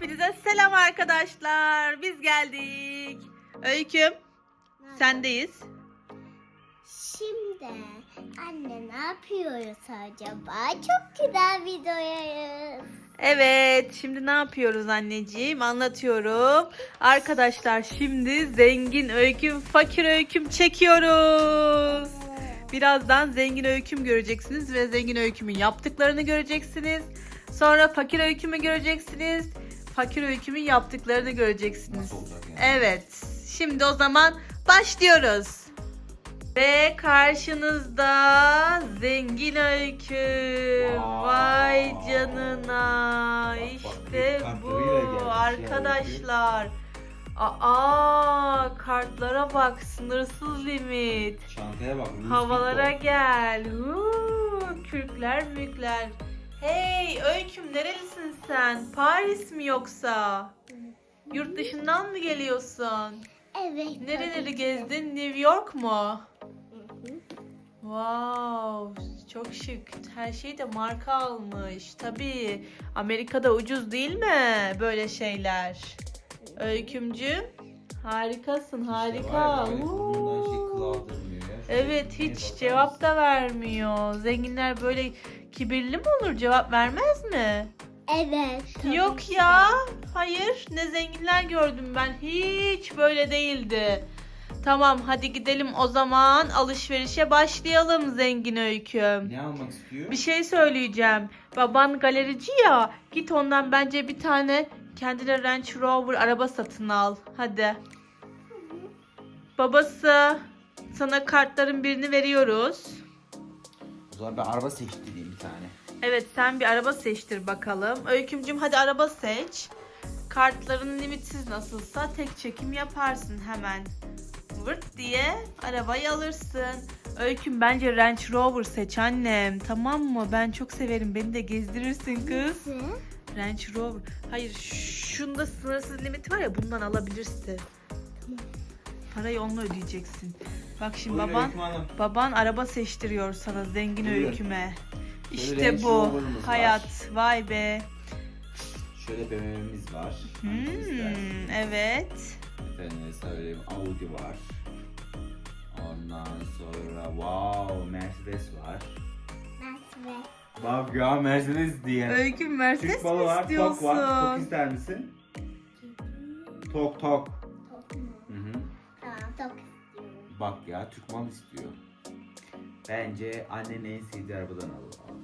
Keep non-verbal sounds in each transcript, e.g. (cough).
Hepinize selam arkadaşlar. Biz geldik. Öyküm, sendeyiz. Şimdi anne ne yapıyoruz acaba? Çok güzel videoyuz. Evet, şimdi ne yapıyoruz anneciğim? Anlatıyorum. Arkadaşlar şimdi zengin öyküm, fakir öyküm çekiyoruz. Birazdan zengin öyküm göreceksiniz ve zengin öykümün yaptıklarını göreceksiniz. Sonra fakir öykümü göreceksiniz. Fakir öykümün yaptıklarını göreceksiniz. Nasıl olacak yani? Evet. Şimdi o zaman başlıyoruz. Ve karşınızda zengin öykü. Vay canına. Bak, İşte bu gelmiş ya arkadaşlar. Aa kartlara bak sınırsız limit. Çantaya bak. Havalara gel. Huu, kürkler mükler. Hey öyküm nerelisin sen? Paris mi yoksa? Yurt dışından mı geliyorsun? Evet. Nereleri gezdin? New York mu? Wow, çok şık. Her şey de marka almış. Tabii. Amerika'da ucuz değil mi böyle şeyler? Öykümcüm, harikasın, harika. Vay be, burnundan şey ya. Evet bir hiç cevap da vermiyor. Zenginler böyle kibirli mi olur cevap vermez mi? Evet. tabii Yok ki. ya. Hayır. Ne zenginler gördüm ben. Hiç böyle değildi. Tamam hadi gidelim o zaman alışverişe başlayalım zengin öyküm. Ne almak istiyor? Bir şey söyleyeceğim. Baban galerici ya. Git ondan bence bir tane kendine Range Rover araba satın al. Hadi. Babası sana kartların birini veriyoruz. Zaman ben araba seçtireyim bir tane. Evet sen bir araba seçtir bakalım. Öykümcüm hadi araba seç. Kartların limitsiz nasılsa tek çekim yaparsın hemen. Vırt diye arabayı alırsın. Öyküm bence Range Rover seç annem. Tamam mı? Ben çok severim. Beni de gezdirirsin kız. Nasıl? Range Rover. Hayır şunda sınırsız limit var ya bundan alabilirsin. Parayı onunla ödeyeceksin. Bak şimdi Buyurun baban Öyküm Hanım. Baban araba seçtiriyor sana zengin Buyurun. öyküme. Şöyle İşte Range bu Rover'ımız var. hayat. Vay be. Şöyle BMW'miz var. Hangisini Hmm, evet. Efendime söyleyeyim Audi var. Ondan sonra wow Mercedes var. Nasıl? Bak ya Mercedes diye. Öyküm Mercedes Türk balı mi var, tok var. Tok istiyorsun? ister misin? Tok. Tok Bak ya Türk mal istiyor. Bence annen en sevdiği arabadan al.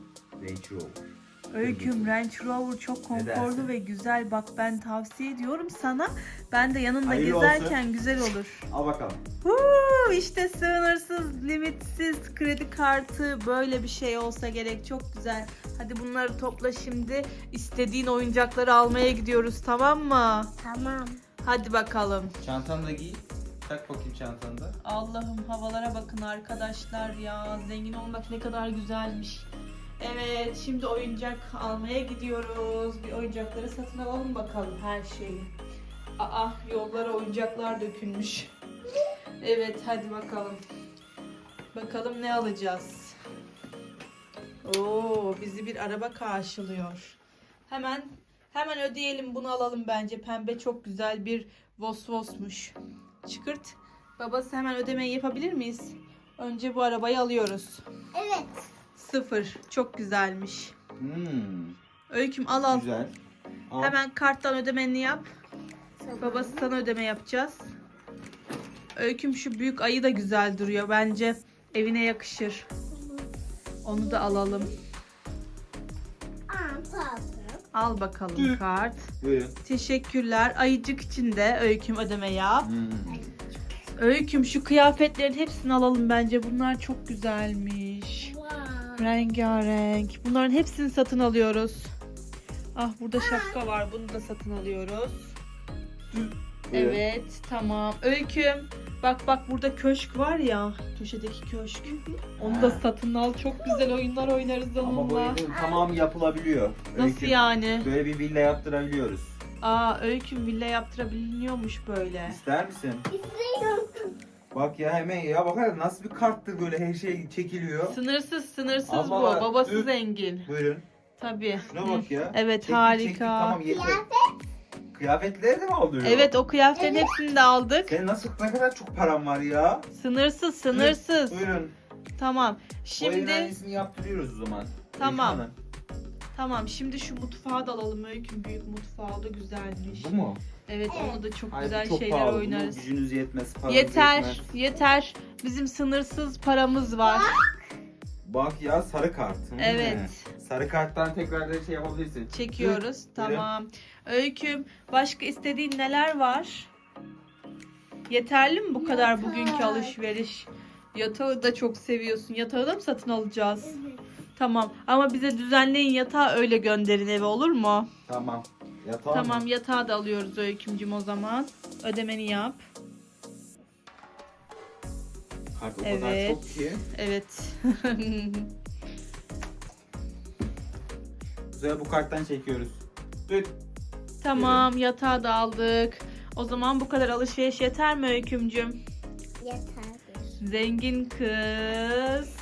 Range Rover. Öyküm Range Rover çok konforlu ve güzel. Bak ben tavsiye ediyorum sana. Ben de yanında Hayırlı gezerken güzel olur. Al bakalım. Huu, işte sınırsız, limitsiz kredi kartı böyle bir şey olsa gerek. Çok güzel. Hadi bunları topla şimdi. İstediğin oyuncakları almaya gidiyoruz tamam mı? Tamam. Hadi bakalım. Çantanı da giy. Tak bakayım çantanı da. Allah'ım havalara bakın arkadaşlar ya. Zengin olmak ne kadar güzelmiş. Evet şimdi oyuncak almaya gidiyoruz. Bir oyuncakları satın alalım bakalım her şeyi. Aa yollara oyuncaklar dökülmüş. Evet hadi bakalım. Bakalım ne alacağız. Oo bizi bir araba karşılıyor. Hemen hemen ödeyelim bunu alalım bence. Pembe çok güzel bir Vosvos'muş. Çıkırt. Babası hemen ödemeyi yapabilir miyiz? Önce bu arabayı alıyoruz. Evet. Sıfır. Çok güzelmiş. Hmm, Öyküm al al. güzel. Al. Hemen karttan ödemeni yap. Tamam. Babası sana ödeme yapacağız. Öyküm şu büyük ayı da güzel duruyor. Bence evine yakışır. Onu da alalım. Al bakalım kart. Buyurun. Teşekkürler. Ayıcık için de Öyküm ödeme yap. Hmm. Öyküm şu kıyafetlerin hepsini alalım bence. Bunlar çok güzelmiş. Wow. Rengarenk. Bunların hepsini satın alıyoruz. Ah burada şapka var. Bunu da satın alıyoruz. Evet tamam. Öyküm. Bak bak burada köşk var ya. Köşedeki köşk. Onu da satın al. Çok güzel oyunlar oynarız Ama bu onunla. evin tamamı yapılabiliyor. Nasıl yani? Böyle bir villa yaptırabiliyoruz. Aa Öyküm villa yaptırabiliyormuş böyle. İster misin? İstiyorum. Bak ya hemen ya bakar nasıl bir karttır böyle her şey çekiliyor. Sınırsız sınırsız Ama bu. Babası dur. zengin. Buyurun. Tabii. Şuna bak ya. (laughs) Evet Çektik, harika. çektik, tamam yeter. Kıyafet. Kıyafetleri de mi alıyor? Evet o kıyafetlerin Evet. hepsini de aldık. Senin nasıl ne kadar çok paran var ya? Sınırsız sınırsız. Buyurun. Tamam. Evin Şimdi aynısını yaptırıyoruz o zaman. Tamam. Hanım. Tamam şimdi şu mutfağı da alalım. Öyküm büyük mutfağı da güzelmiş. Bu mu? Evet onu da çok Hayır, güzel çok şeyler pahalı. Bu oynarız. Gücünüz yetmez, paranız Yeter, yetmez. yeter. Bizim sınırsız paramız var. Bak ya sarı kart. Hmm. Evet. Sarı karttan tekrar da şey yapabilirsin. Çekiyoruz. Tamam. Öyküm, başka istediğin neler var? Yeterli mi bu kadar Yatak. bugünkü alışveriş? Yatağı da çok seviyorsun. Yatağı da mı satın alacağız? Evet. Tamam. Ama bize düzenleyin yatağı öyle gönderin eve olur mu? Tamam. Yatağı Tamam mı? yatağı da alıyoruz Öykümcüm o zaman. Ödemeni yap. O kadar Evet. çok ki. Evet. (laughs) Sefer bu karttan çekiyoruz. Düt. tamam yatağı da aldık. O zaman bu kadar alışveriş yeter mi Öykümcüm? Yeterli. Zengin kız.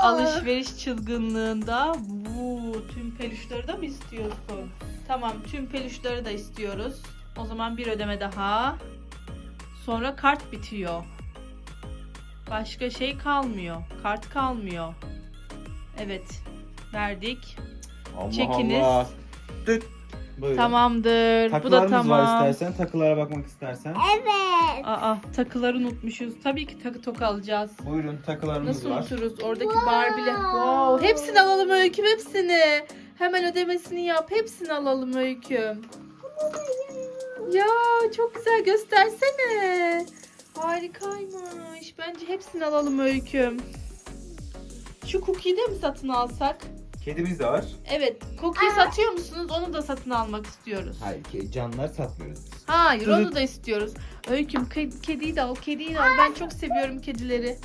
Alışveriş çılgınlığında bu tüm peluşları da mı istiyorsun? Tamam tüm peluşları da istiyoruz. O zaman bir ödeme daha. Sonra kart bitiyor. Başka şey kalmıyor. Kart kalmıyor. Evet. Verdik. Allah Çekiniz. Allah. Düt. Buyurun. Tamamdır. Bu da Takılarımız tamam. var istersen. Takılara bakmak istersen. Evet. Aa takıları unutmuşuz. Tabii ki takı tok alacağız. Buyurun takılarımız Nasıl var. unuturuz? Oradaki Wow. Barbie'le. Wow. Hepsini alalım Öyküm hepsini. Hemen ödemesini yap. Hepsini alalım Öyküm. Ya çok güzel göstersene. Harikaymış. Bence hepsini alalım Öyküm. Şu cookie'yi de mi satın alsak? Kedimiz de var. Evet. Cookie satıyor musunuz? Onu da satın almak istiyoruz. Hayır ke- canlılar satmıyoruz biz. Hayır onu da istiyoruz. Öyküm ke- kediyi de al. Kediyi de al. Ben çok seviyorum kedileri.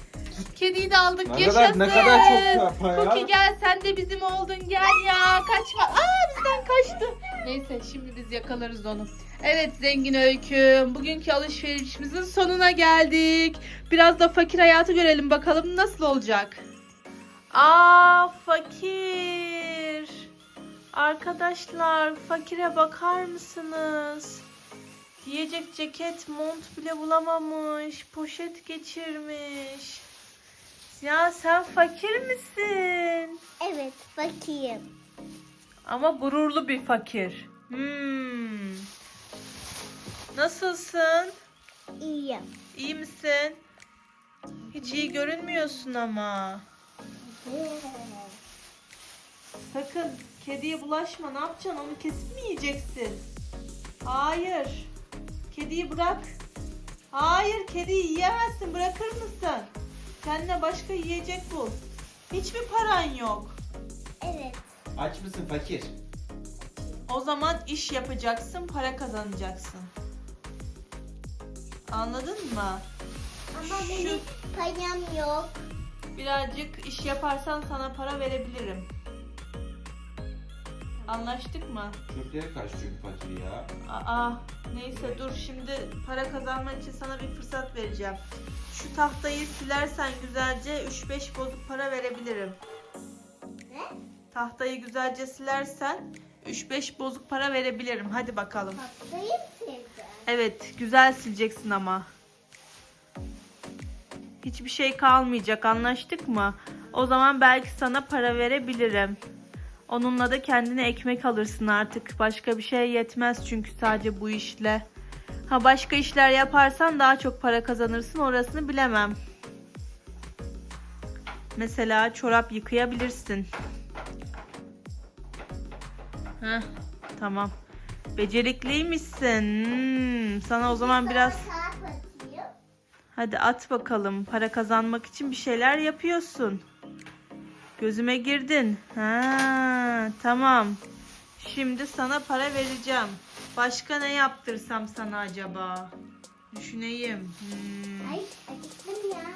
Kediyi de aldık. Ne Yaşasın. kadar, ne kadar çok para ya. Cookie gel sen de bizim oldun gel ya kaçma. Aa bizden kaçtı. Neyse şimdi biz yakalarız onu. Evet zengin öyküm. Bugünkü alışverişimizin sonuna geldik. Biraz da fakir hayatı görelim bakalım nasıl olacak. Aa fakir. Arkadaşlar fakire bakar mısınız? Giyecek ceket, mont bile bulamamış. Poşet geçirmiş. Ya sen fakir misin? Evet. Bakayım. Ama gururlu bir fakir. Hmm. Nasılsın? İyiyim. İyi misin? Hiç iyi görünmüyorsun ama. Sakın kediye bulaşma. Ne yapacaksın? Onu kesip mi yiyeceksin? Hayır. Kediyi bırak. Hayır, kediyi yiyemezsin. Bırakır mısın? Kendine başka yiyecek bul. Hiç mi paran yok? Evet. Aç mısın fakir? O zaman iş yapacaksın, para kazanacaksın. Anladın mı? Ama Şu- benim param yok. Birazcık iş yaparsan sana para verebilirim. Anlaştık mı? Çöplere kaç çünkü fakir ya. Aa, neyse dur şimdi para kazanman için sana bir fırsat vereceğim. Şu tahtayı silersen güzelce 3-5 bozuk para verebilirim. Ne? Tahtayı güzelce silersen 3-5 bozuk para verebilirim. Hadi bakalım. Patlayayım size. Evet, güzel sileceksin ama. Hiçbir şey kalmayacak, anlaştık mı? O zaman belki sana para verebilirim. Onunla da kendine ekmek alırsın artık. Başka bir şey yetmez çünkü sadece bu işle. Ha başka işler yaparsan daha çok para kazanırsın orasını bilemem. Mesela çorap yıkayabilirsin. Heh, tamam. Becerikliymişsin. Hmm, sana o zaman biraz. Hadi at bakalım. Para kazanmak için bir şeyler yapıyorsun. Gözüme girdin. Ha, tamam. Şimdi sana para vereceğim. Başka ne yaptırsam sana acaba? Düşüneyim. Hmm. Ay acıktım ya.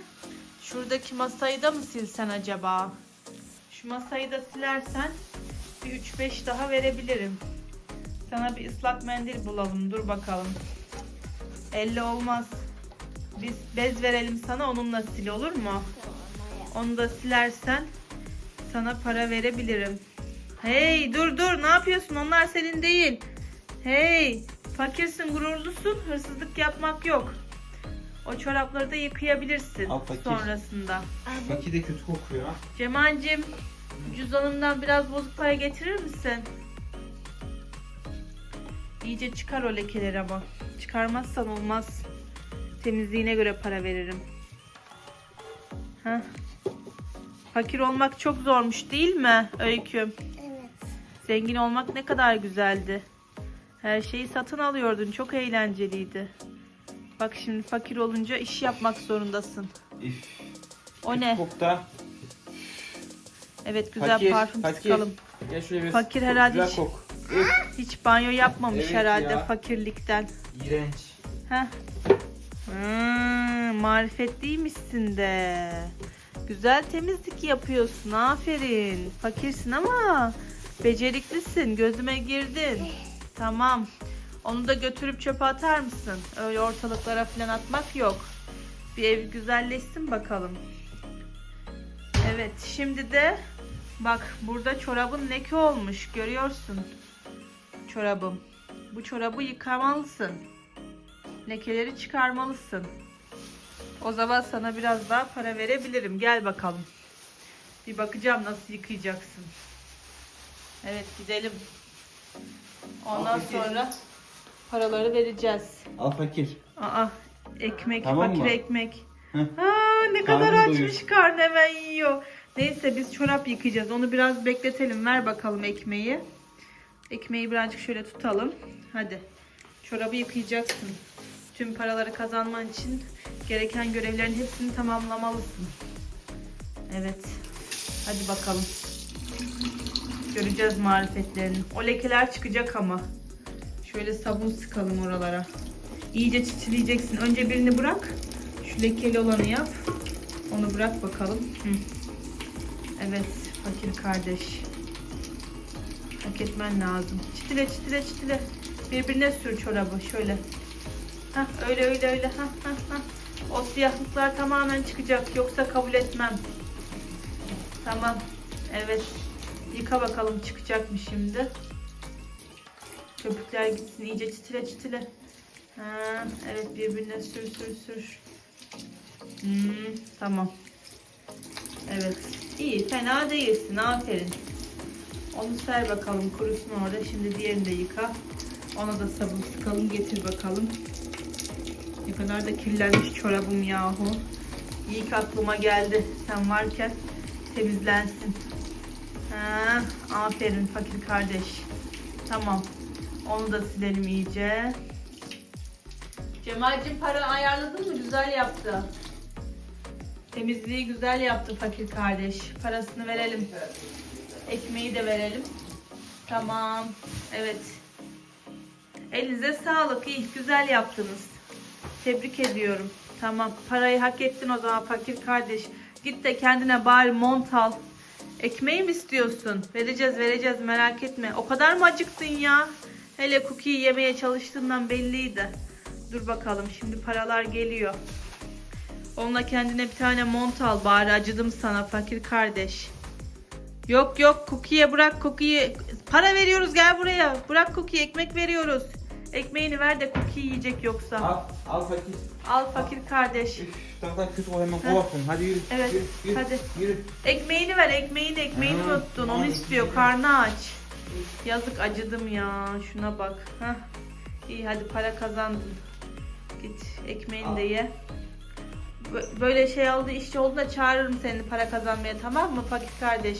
Şuradaki masayı da mı silsen acaba? Şu masayı da silersen bir 3-5 daha verebilirim. Sana bir ıslak mendil bulalım. Dur bakalım. Elle olmaz. Biz bez verelim sana onunla sil olur mu? Onu da silersen sana para verebilirim. Hey dur dur ne yapıyorsun? Onlar senin değil. Hey Fakirsin, gururlusun. Hırsızlık yapmak yok. O çorapları da yıkayabilirsin Al fakir. sonrasında. Fakir de kötü kokuyor. Cemal'cim cüzdanımdan biraz bozuk para getirir misin? İyice çıkar o lekeleri ama. Çıkarmazsan olmaz. Temizliğine göre para veririm. Heh. Fakir olmak çok zormuş değil mi Öyküm? Evet. Zengin olmak ne kadar güzeldi. Her şeyi satın alıyordun. Çok eğlenceliydi. Bak şimdi fakir olunca iş yapmak zorundasın. Üf. O ne? Kokta. Evet güzel Fakir, parfüm fakir. sıkalım. Gel şuraya bir Fakir kok, herhalde güzel hiç- kok. Hiç banyo yapmamış Evet herhalde ya. fakirlikten. İğrenç. Heh. Hmm, marifetliymişsin de. Güzel temizlik yapıyorsun. Aferin. Fakirsin ama beceriklisin. Gözüme girdin. Tamam. Onu da götürüp çöpe atar mısın? Öyle ortalıklara falan atmak yok. Bir ev güzelleşsin bakalım. Evet, şimdi de bak burada çorabın leke olmuş. Görüyorsun. Çorabım. Bu çorabı yıkamalısın. Lekeleri çıkarmalısın. O zaman sana biraz daha para verebilirim. Gel bakalım. Bir bakacağım nasıl yıkayacaksın. Evet gidelim. Ondan Al fakir. sonra paraları vereceğiz. Al fakir. Aa ekmek, Tamam fakir mı? ekmek. Heh. Aa ne kadar açmış doyur. karnı hemen yiyor. Neyse biz çorap yıkayacağız. Onu biraz bekletelim. Ver bakalım ekmeği. Ekmeği birazcık şöyle tutalım. Hadi. Çorabı yıkayacaksın. Tüm paraları kazanman için gereken görevlerin hepsini tamamlamalısın. Evet. Hadi bakalım. Göreceğiz marifetlerini. O lekeler çıkacak ama. Şöyle sabun sıkalım oralara. İyice çitileyeceksin. Önce birini bırak. Şu lekeli olanı yap. Onu bırak bakalım. Hı. Evet, fakir kardeş. Hak etmen lazım. Çitile çitile çitile. Birbirine sür çorabı şöyle. Hah öyle öyle öyle. Hah hah hah. O siyahlıklar tamamen çıkacak. Yoksa kabul etmem. Tamam. Evet. Yıka bakalım çıkacak mı şimdi. Köpükler gitsin iyice çitile çitile. Ha, evet birbirine sür sür sür. Hmm, tamam. Evet. İyi fena değilsin aferin. Onu ser bakalım kurusun orada. Şimdi diğerini de yıka. Ona da sabun sıkalım getir bakalım. Ne kadar da kirlenmiş çorabım yahu. İyi ki aklıma geldi. Sen varken temizlensin. Ha, aferin fakir kardeş. Tamam. Onu da silelim iyice. Cemal'cim para ayarladın mı? Güzel yaptı. Temizliği güzel yaptı fakir kardeş. Parasını verelim. Ekmeği de verelim. Tamam. Evet. Elinize sağlık. İyi, güzel yaptınız. Tebrik ediyorum. Tamam. Parayı hak ettin o zaman fakir kardeş. Git de kendine bari mont al. Ekmeği mi istiyorsun? Vereceğiz vereceğiz merak etme. O kadar mı acıktın ya? Hele cookie yemeye çalıştığından belliydi. Dur bakalım şimdi paralar geliyor. Onunla kendine bir tane mont al bari acıdım sana fakir kardeş. Yok yok Cookie'ye bırak Cookie'yi. Para veriyoruz gel buraya. Bırak Cookie ekmek veriyoruz. Ekmeğini ver de Cookie yiyecek yoksa. Al, al fakir. Al fakir kardeş. Üf, tak kötü o hemen kovakın. Hadi yürü. Evet, Yürü, yürü, hadi. Yürü. Ekmeğini ver ekmeğini ekmeğini Ha, unuttun onu hadi. istiyor karnı aç. Yazık acıdım ya şuna bak. Hah. İyi hadi para kazandın. Git ekmeğini de ye. Bö- Böyle şey oldu işte oldu da çağırırım seni para kazanmaya tamam mı fakir kardeş?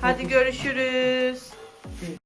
Hadi fakir. görüşürüz.